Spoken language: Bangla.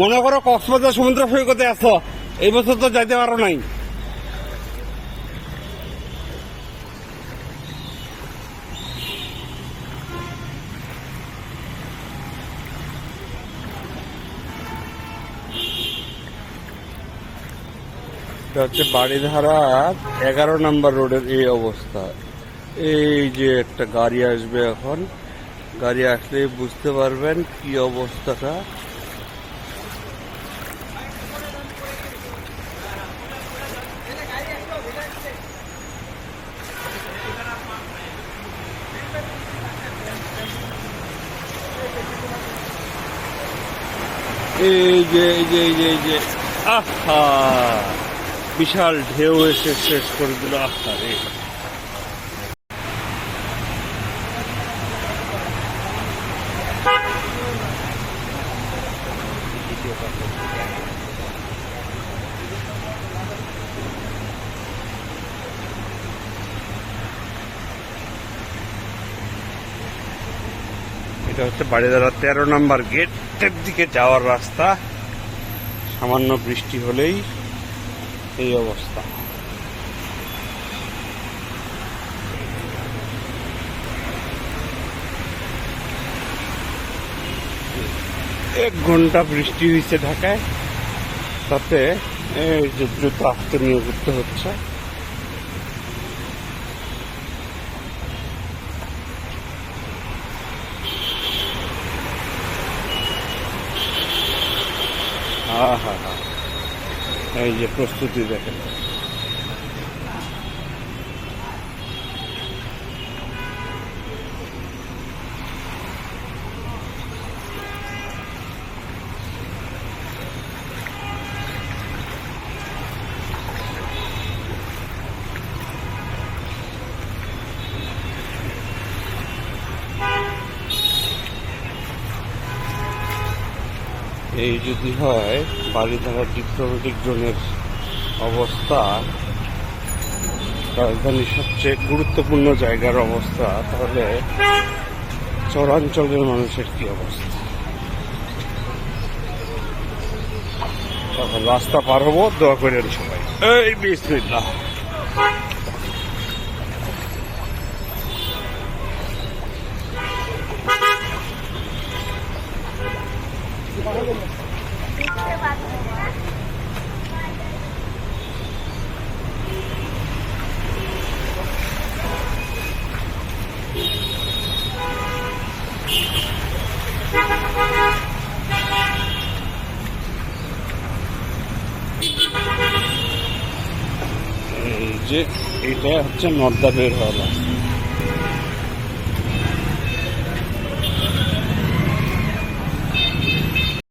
মনে করো কক্সবাজার সমুদ্র সৈকতে আছো, এই বছর তো যাইতে পারো নাই। হচ্ছে বাড়িধারা এগারো নম্বর রোডের এই অবস্থা। এই যে একটা গাড়ি আসবে এখন, গাড়ি আসলে বুঝতে পারবেন কি অবস্থাটা। এই যে এই যে এই যে এই যে, আহা! বিশাল ঢেউ এসে শেষ করে দিল। আহা রে। এটা হচ্ছে বাড়িদারা তেরো নম্বর গেটের দিকে যাওয়ার রাস্তা। সামান্য বৃষ্টি হলেই এই অবস্থা। এক ঘণ্টা বৃষ্টি হয়েছে ঢাকায়। তাতে এই যে জুতো আসতে নিয়ে ঘুরতে হচ্ছে। হ্যাঁ হ্যাঁ হ্যাঁ এই যে প্রস্তুতি দেখেন। এই যদি হয় বাড়িধারা ডিপ্লোমেটিক জোনের অবস্থা, রাজধানীর সবচেয়ে গুরুত্বপূর্ণ জায়গার অবস্থা, তাহলে চরাঞ্চলের মানুষের কি অবস্থা? রাস্তা পার হব, দোয়া করেন সবাই। এই বিসমিল্লাহ। যে এটা হচ্ছে নর্দা বের রাস্তা।